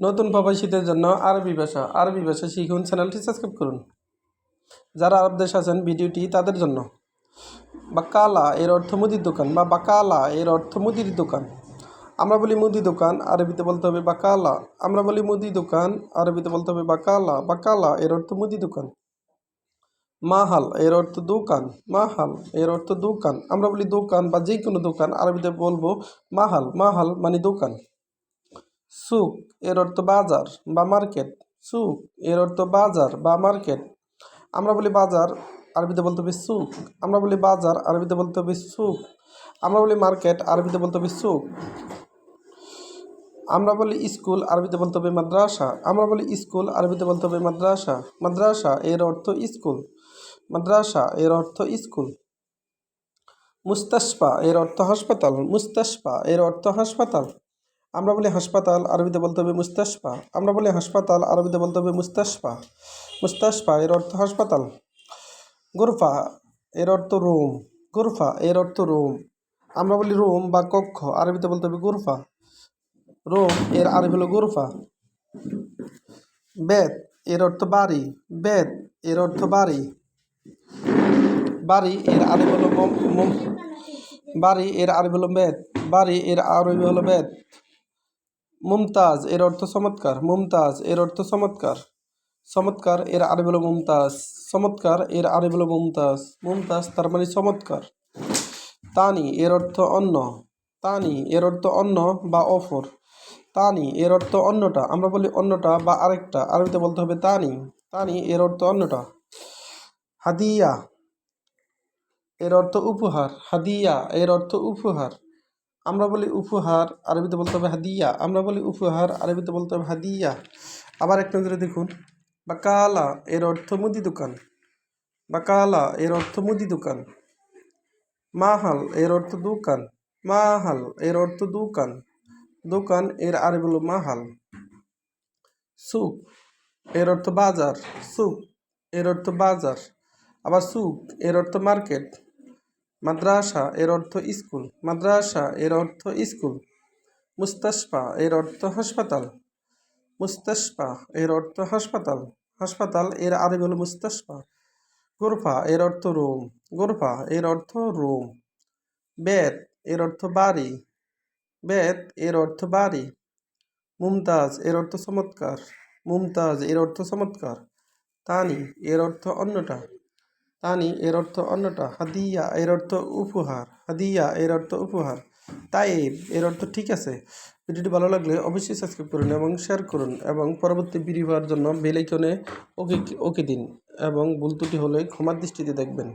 নতুন প্রবাসীদের জন্য আরবি ভাষা আরবি ভাষা শিখুন চ্যানেলটি সাবস্ক্রাইব করুন। যারা আরব দেশ আছেন ভিডিওটি তাদের জন্য। বাকালা এর অর্থ মুদির দোকান বা বাকালা এর অর্থ মুদির দোকান। আমরা বলি মুদি দোকান, আরবিতে বলতে হবে বাকালা। আমরা বলি মুদি দোকান, আরবিতে বলতে হবে বাকালা। বাকালা এর অর্থ মুদি দোকান। মাহাল এর অর্থ দোকান। মাহাল এর অর্থ দোকান। আমরা বলি দোকান বা যে কোনো দোকান, আরবিতে বলব মাহাল। মাহাল মানে দোকান। সুক এর অর্থ বাজার বা মার্কেট। সুক এর অর্থ বাজার বা মার্কেট। আমরা বলি বাজার, আরবিতে বলতে হবে সুক আমরা বলি বাজার, আরবিতে বলতে হবে সুক আমরা বলি মার্কেট, আরবিতে বলতে হবে সুক আমরা বলি স্কুল, আরবিতে বলতে হবে মাদ্রাসা। আমরা বলি স্কুল, আরবিতে বলতে হবে মাদ্রাসা। মাদ্রাসা, এর অর্থ স্কুল। মাদ্রাসা, এর অর্থ স্কুল। মুস্তাশফা, এর অর্থ হাসপাতাল। মুস্তাশফা, এর অর্থ হাসপাতাল। আমরা বলি হাসপাতাল, আরবিতে বলতে হবে মুস্তাশফা। আমরা বলি হাসপাতাল, আরবিতে বলতে হবে মুস্তাশফা। মুস্তাশফা, এর অর্থ হাসপাতাল। গুরফা, এর অর্থ রুম। গুরফা, এর অর্থ রুম। আমরা বলি রুম বা কক্ষ, আরবিতে বলতে হবে গুরফা। রুম, এর আরবি হলো গুরফা। বেদ এর অর্থ বাড়ি। বেদ এর অর্থ বাড়ি। বাড়ি, এর আরবি হলো বাড়ি, এর আরবি হলো বেদ বাড়ি, এর আরবি হলো বেদ মুমতাজ, এর অর্থ চমৎকার। মুমতাজ, এর অর্থ চমৎকার। চমৎকার, এর আরবি হলো মুমতাজ। চমৎকার, এর আরবি হলো মুমতাজ। মুমতাজ তার মানে চমৎকার। তানি, এর অর্থ অন্য। তানি, এর অর্থ অন্য বা অফর। তানি, এর অর্থ অন্যটা। আমরা বলি অন্যটা বা আরেকটা। আরবিতে বলতে হবে তানি। তানি, এর অর্থ অন্যটা। হাদিয়া, এর অর্থ উপহার। হাদিয়া, এর অর্থ উপহার। আমরা বলি উপহার, আরবিতে বলতে হবে হাদিয়া। আমরা বলি উপহার, আরবিতে বলতে হবে হাদিয়া। আবার এক নজরে দেখুন, বাকালা এর অর্থ মুদি দোকান। বাকালা এর অর্থ মুদি দোকান। মাহাল এর অর্থ দোকান। মাহাল এর অর্থ দোকান। দোকান এর আরবি হলো মাহাল। সুক এর অর্থ বাজার। সুক এর অর্থ বাজার। আবার সুক এর অর্থ মার্কেট। মাদ্রাসা এর অর্থ স্কুল মাদ্রাসা এর অর্থ স্কুল মুস্তাশফা এর অর্থ হাসপাতাল মুস্তাশফা এর অর্থ হাসপাতাল হাসপাতাল এর আরবি হলো মুস্তাশফা গোরফা এর অর্থ রোম গোরফা এর অর্থ রোম বেত এর অর্থ বাড়ি বেত এর অর্থ বাড়ি মুমতাজ এর অর্থ চমৎকার মুমতাজ এর অর্থ চমৎকার তানি এর অর্থ অন্যটা তানি এর অর্থ অন্যটা, হাদিয়া এর অর্থ উপহার, হাদিয়া এর অর্থ উপহার। তাই এর অর্থ ঠিক আছে। ভিডিওটি ভালো লাগলে অবশ্যই সাবস্ক্রাইব করুন এবং শেয়ার করুন এবং পরবর্তী ভিডিও হওয়ার জন্য বেলাইকনে ওকে ওকে দিন এবং ভুল ত্রুটি হলে ক্ষমার দৃষ্টিতে দেখবেন।